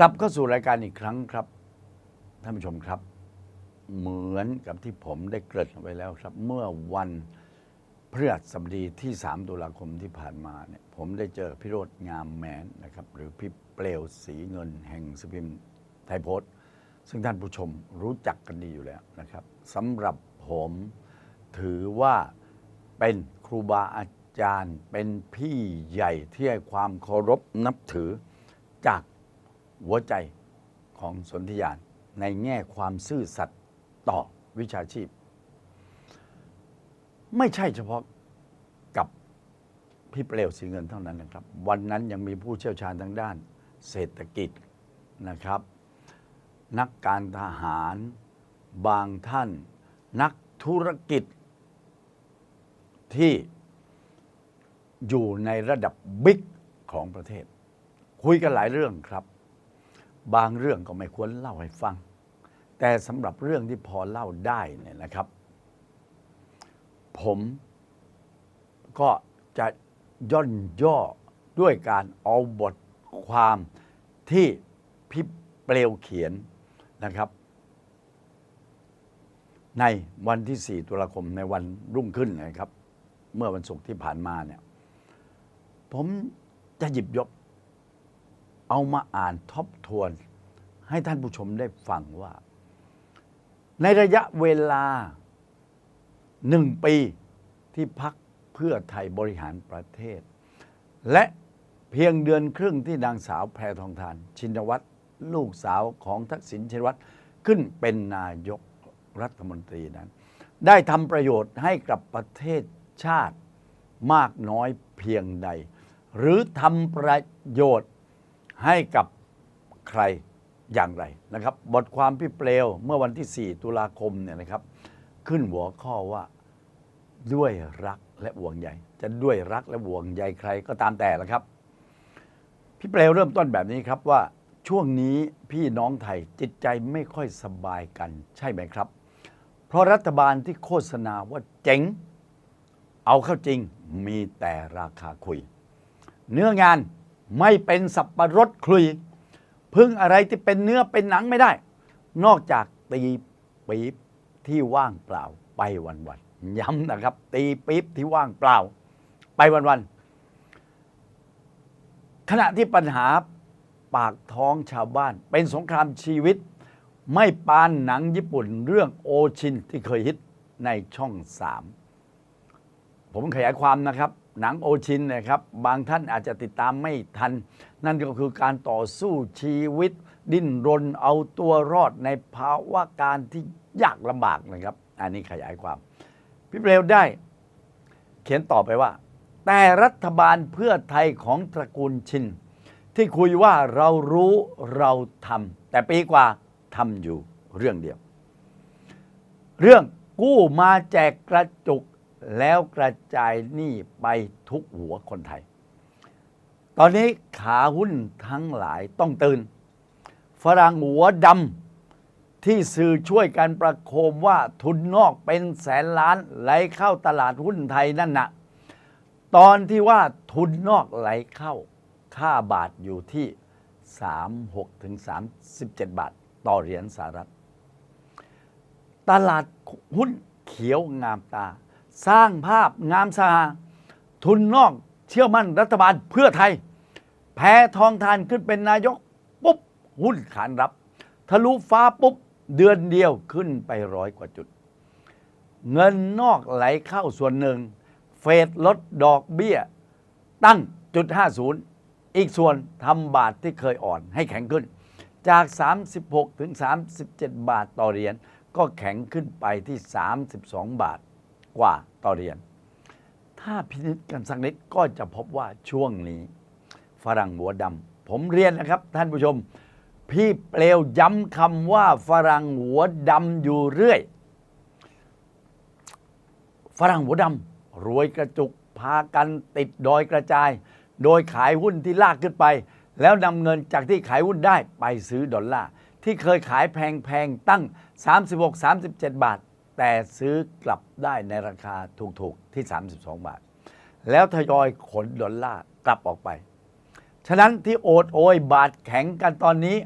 กลับเข้าสู่รายการอีกครั้งครับท่านผู้ชมครับ เหมือนกับที่ผมได้เกริ่นไว้แล้วครับ เมื่อวันพฤหัสบดีที่ 3 ตุลาคมที่ผ่านมาเนี่ยผมได้เจอพี่โรจน์งามแมนนะครับ หรือพี่เปลวสีเงินแห่งสพิมพ์ไทยโพสต์ ซึ่งท่านผู้ชมรู้จักกันดีอยู่แล้วนะครับสำหรับผมถือว่าเป็นครูบาอาจารย์ เป็นพี่ใหญ่ที่ให้ความเคารพนับถือจาก หัวใจของสนธิยานในแง่ความซื่อสัตย์ต่อวิชาชีพ ไม่ใช่เฉพาะกับพี่เปลวสีเงินเท่านั้นนะครับ วันนั้นยังมีผู้เชี่ยวชาญทางด้าน เศรษฐกิจนะครับ นักการทหารบางท่าน นักธุรกิจที่อยู่ในระดับบิ๊กของประเทศ คุยกันหลายเรื่องครับ บางเรื่องก็ไม่ควรเล่าให้ฟัง แต่สำหรับเรื่องที่พอเล่าได้เนี่ยนะครับ ผมก็จะย่นย่อด้วยการเอาบทความที่พี่เปลวเขียนนะครับ ในวันที่ 4 ตุลาคมในวันรุ่งขึ้นนะครับ เมื่อวันศุกร์ที่ผ่านมาเนี่ย ผมจะหยิบยก เอามาอ่านทบทวน ให้ท่านผู้ชมได้ฟังว่า ในระยะเวลาหนึ่งปีที่พักเพื่อไทยบริหารประเทศ และเพียงเดือนครึ่งที่นางสาวแพรทองทาน ชินวัตรลูกสาวของทักษิณชินวัตรขึ้นเป็นนายกรัฐมนตรีนั้น ได้ทำประโยชน์ให้กับประเทศชาติมากน้อยเพียงใด หรือทำประโยชน์ ให้กับใครอย่างไรนะครับ บทความพี่เปลวเมื่อวันที่ 4 ตุลาคมเนี่ยนะครับ ขึ้นหัวข้อว่าด้วยรักและห่วงใยจะด้วยรักและห่วงใยใครก็ตามแต่ละครับ พี่เปลวเริ่มต้นแบบนี้ครับว่าช่วงนี้พี่น้องไทยจิตใจไม่ค่อยสบายกันใช่ไหมครับ เพราะรัฐบาลที่โฆษณาว่าเจ๋ง เอาเข้าจริงมีแต่ราคาคุย เนื้องาน ไม่เป็นสับประรดคลุย พึ่งอะไรที่เป็นเนื้อเป็นหนังไม่ได้ นอกจากตีปี๊บที่ว่างเปล่าไปวันๆย้ำนะครับ ตีปี๊บที่ว่างเปล่า ไปวันๆขณะที่ปัญหาปากท้องชาวบ้าน เป็นสงครามชีวิต ไม่ปานหนังญี่ปุ่นเรื่องโอชินที่เคยฮิตในช่องสามผมขยายความนะครับ หนังโอชินนะครับบางท่านอาจจะติดตามไม่ทัน นั่นก็คือการต่อสู้ชีวิต ดิ้นรนเอาตัวรอดในภาวะการที่ยากลำบากนะครับ อันนี้ขยายความ พี่เปลวได้ เขียนต่อไปว่า แต่รัฐบาลเพื่อไทยของตระกูลชิน ที่คุยว่าเรารู้เราทำแต่ปีกว่าทำอยู่เรื่องเดียว เรื่องกู้มาแจกกระจุก แล้วกระจายหนี้ไปทุกหัวคนไทย ตอนนี้ขาหุ้นทั้งหลายต้องตื่น ฝรั่งหัวดำที่สื่อช่วยกันประโคมว่าทุนนอกเป็นแสนล้านไหลเข้าตลาดหุ้นไทยนั่นนะตอนที่ว่าทุนนอกไหลเข้า ค่าบาทอยู่ที่ 36ถึง37 บาท ต่อเหรียญสหรัฐ ตลาดหุ้นเขียวงามตา สร้างภาพงามสาทุนนอกเชื่อมั่นรัฐบาลเพื่อไทย แพ้ทองทานขึ้นเป็นนายก ปุ๊บ หุ้นขานรับ ทะลุฟ้าปุ๊บ เดือนเดียวขึ้นไปร้อยกว่าจุด เงินนอกไหลเข้าส่วนหนึ่ง เฟดลดดอกเบี้ย ตั้งจุด50 อีกส่วนทำบาทที่เคยอ่อนให้แข็งขึ้น จาก 36 ถึง 37 บาทต่อเหรียญก็แข็งขึ้นไปที่ 32 บาท กว่าต่อเรียญถ้าพินิจกันสักนิดก็จะพบว่าช่วงนี้ ฝรั่งหัวดำผมเรียนนะครับ ท่านผู้ชม พี่เปลวย้ำคำว่าฝรั่งหัวดำอยู่เรื่อย ฝรั่งหัวดำรวยกระจุกพากันติดดอยกระจาย โดยขายหุ้นที่ลากขึ้นไป แล้วนำเงินจากที่ขายหุ้นได้ไปซื้อดอลลาร์ที่เคยขายแพงๆตั้ง 36-37 บาท แต่ซื้อกลับได้ในราคาถูกๆที่ 32 บาท แล้วทยอยขนดอลลาร์กลับออกไป ฉะนั้นที่โอดโอยบาดแข็งกันตอนนี้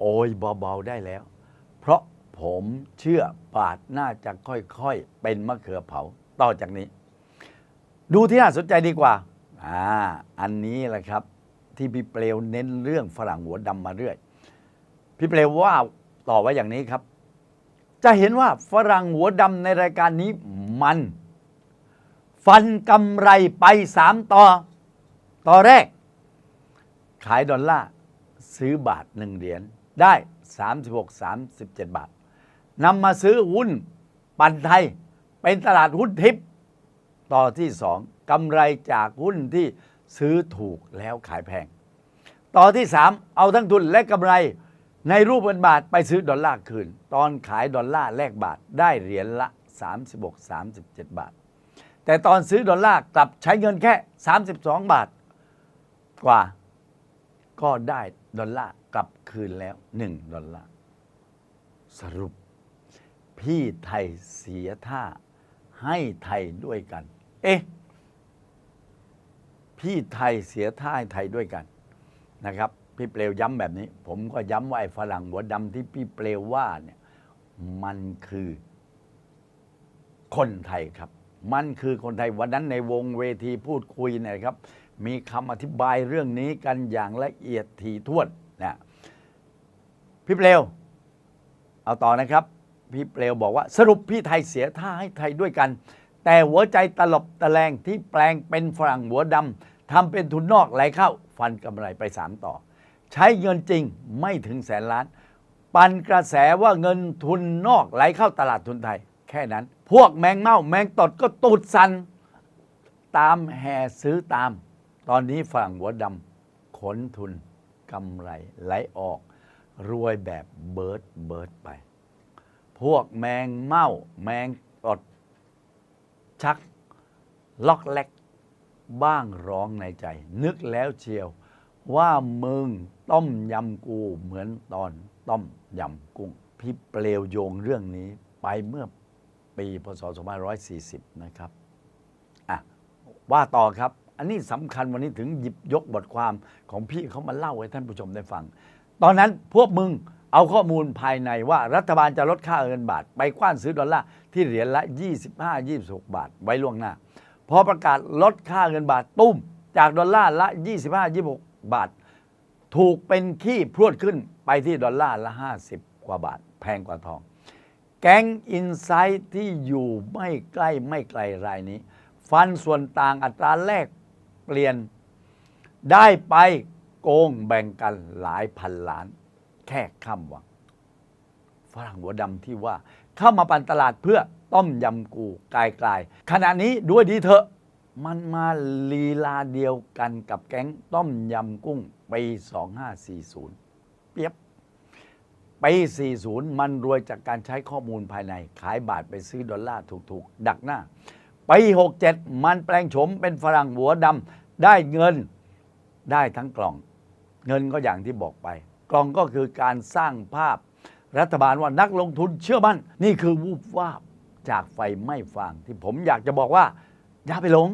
โอยเบาๆได้แล้ว เพราะผมเชื่อบาดน่าจะค่อยๆ เป็นมะเขือเผาต่อจากนี้ ดูที่น่าสนใจดีกว่าอ่า อันนี้แหละครับ ที่พี่เปลวเน้นเรื่องฝรั่งหัวดำมาเรื่อย พี่เปลวว่าต่อไว้อย่างนี้ครับ จะเห็นว่าฝรั่งหัวดำในรายการนี้มัน ฟันกำไรไปสามต่อ ต่อแรก ขายดอลลาร์ซื้อบาทหนึ่งเหรียญได้ 36 37 บาทนำมาซื้อหุ้นปันไทย เป็นตลาดหุ้นทิพย์ต่อที่สองกำไรจากหุ้นที่ซื้อถูกแล้วขายแพง ต่อที่สามเอาทั้งทุนและกำไร ในรูปเป็นบาทไปซื้อดอลลาร์คืน ตอนขายดอลลาร์แลกบาทได้เหรียญละ 36 37 บาท แต่ตอนซื้อดอลลาร์กลับใช้เงินแค่ 32 บาทกว่า ก็ได้ดอลลาร์กลับคืนแล้ว 1 ดอลลาร์สรุป พี่ไทยเสียท่าให้ไทยด้วยกัน เอ๊ะ พี่ไทยเสียท่าให้ไทยด้วยกันนะครับ พี่เปลวย้ำแบบนี้ ผมก็ย้ำว่าไอ้ฝรั่งหัวดำที่พี่เปลวว่าเนี่ยมันคือคนไทยครับ มันคือคนไทยวันนั้นในวงเวทีพูดคุยเนยครับ มีคำอธิบายเรื่องนี้กันอย่างละเอียดถี่ถ้วนนะพี่เปลว เอาต่อนะครับ พี่เปลวบอกว่า สรุปพี่ไทยเสียท่าให้ไทยด้วยกัน แต่หัวใจตลบตะแลงที่แปลงเป็นฝรั่งหัวดำทำเป็นทุนนอกไหลเข้า ฟันกำไรไปสามต่อ ใช้เงินจริงไม่ถึงแสนล้าน ปันกระแสว่าเงินทุนนอกไหลเข้าตลาดทุนไทย แค่นั้น พวกแมงเม่าแมงตดก็ตูดสัน ตามแห่ซื้อตาม ตอนนี้ฝั่งหัวดำขนทุนกำไรไหลออก รวยแบบเบิร์ดเบิร์ดไป พวกแมงเม่าแมงตดชัก ล็อกแลกบ้างร้องในใจ นึกแล้วเชียว ว่ามึงต้มยำกูเหมือนตอนต้มยำกุ้ง พี่เปลวโยงเรื่องนี้ไปเมื่อปีพศ2540 นะครับอะว่าต่อครับ อันนี้สำคัญวันนี้ถึงหยิบยกบทความของพี่เขามาเล่าให้ท่านผู้ชมได้ฟัง ตอนนั้นพวกมึงเอาข้อมูลภายในว่ารัฐบาลจะลดค่าเงินบาท ไปกว้านซื้อดอลลาร์ที่เหรียญละ 25-26 บาทไว้ล่วงหน้า พอประกาศลดค่าเงินบาทตุ้มจากดอลลาร์ละ 25-26 บาท ถูกเป็นขี้พรวดขึ้นไปที่ดอลลาร์ละ 50 กว่าบาท แพงกว่าทอง แก๊งอินไซต์ที่อยู่ไม่ใกล้ไม่ไกลรายนี้ ฟันส่วนต่างอัตราแลกเปลี่ยนได้ไปโกงแบ่งกันหลายพันล้าน แค่ข้ามวังฝรั่งหัวดำที่ว่า เข้ามาปันตลาดเพื่อต้มยำกูกายกลายขณะนี้ด้วยดีเถอะ มันมาลีลาเดียวกันกับแก๊งต้มยำกุ้งปี2540 เปียบปี40 มันรวยจากการใช้ข้อมูลภายใน ขายบาทไปซื้อดอลลาร์ถูกๆ ดักหน้าปี67 มันแปลงโฉมเป็นฝรั่งหัวดำได้เงินได้ทั้งกล่อง เงินก็อย่างที่บอกไป กล่องก็คือการสร้างภาพรัฐบาลว่านักลงทุนเชื่อมั่น นี่คือวูบวาบจากไฟไม้ฟางที่ผมอยากจะบอกว่า อย่าไปหลง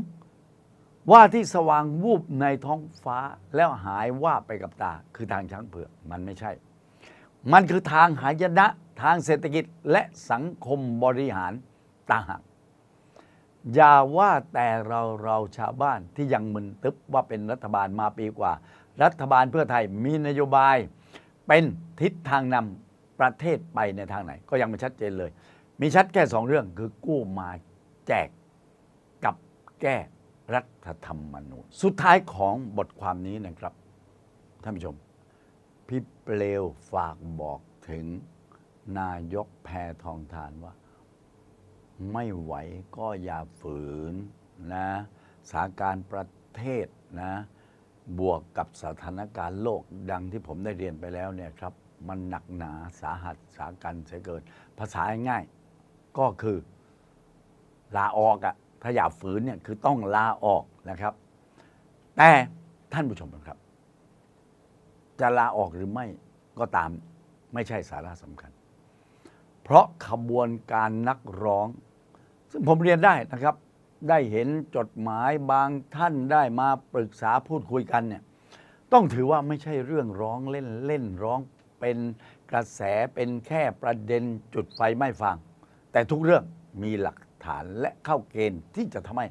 ว่าที่สว่างวูบในท้องฟ้าแล้วหายว่าไปกับตา คือทางช้างเผือกมันไม่ใช่ มันคือทางหายนะทางเศรษฐกิจและสังคมบริหารต่างหากอย่าว่าแต่เราเราชาวบ้านที่ยังมึนตึบว่าเป็นรัฐบาลมาปีกว่า รัฐบาลเพื่อไทยมีนโยบาย เป็นทิศทางนำประเทศไปในทางไหน ก็ยังไม่ชัดเจนเลย มีชัดแค่สองเรื่องคือกู้มาแจก แก้รัฐธรรมนูญสุดท้ายของบทความนี้นะครับ ท่านผู้ชม พี่เปลวฝากบอกถึงนายกแพทองทานว่า ไม่ไหวก็อย่าฝืนนะสถานการณ์ประเทศนะ บวกกับสถานการณ์โลกดังที่ผมได้เรียนไปแล้วเนี่ยครับ มันหนักหนาสาหัสสากันเสียเกิน ภาษาง่ายก็คือลาออกอะ ถ้าอยากฝืนเนี่ยคือต้องลาออกนะครับ แต่ท่านผู้ชมครับ จะลาออกหรือไม่ก็ตามไม่ใช่สาระสำคัญ เพราะขบวนการนักร้อง ซึ่งผมเรียนได้นะครับ ได้เห็นจดหมายบางท่านได้มาปรึกษาพูดคุยกันเนี่ยต้องถือว่าไม่ใช่เรื่องร้องเล่นเล่นร้องเป็นกระแสเป็นแค่ประเด็นจุดไฟไม่ฟัง แต่ทุกเรื่องมีหลัก ฐานและเข้าเกณฑ์ที่จะทำให้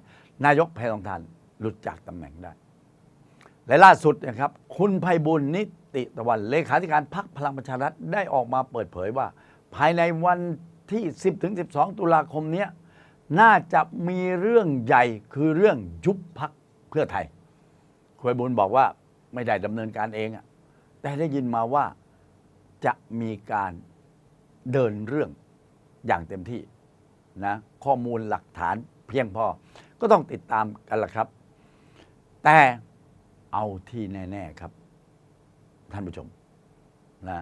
นายกแพทองทานหลุดจากตำแหน่งได้ และล่าสุดนะครับ คุณไพบุญนิติตะวันเลขาธิการพรรคพลังประชารัฐได้ออกมาเปิดเผยว่า ภายในวันที่ 10ถึง12 ตุลาคมนี้น่าจะมีเรื่องใหญ่คือเรื่องยุบพักเพื่อไทย คุณไพบุญบอกว่าไม่ได้ดำเนินการเองแต่ได้ยินมาว่าจะมีการเดินเรื่องอย่างเต็มที่ นะข้อมูลหลักฐานเพียงพอ ก็ต้องติดตามกันละครับ แต่เอาที่แน่ ๆครับ ท่านผู้ชมนะ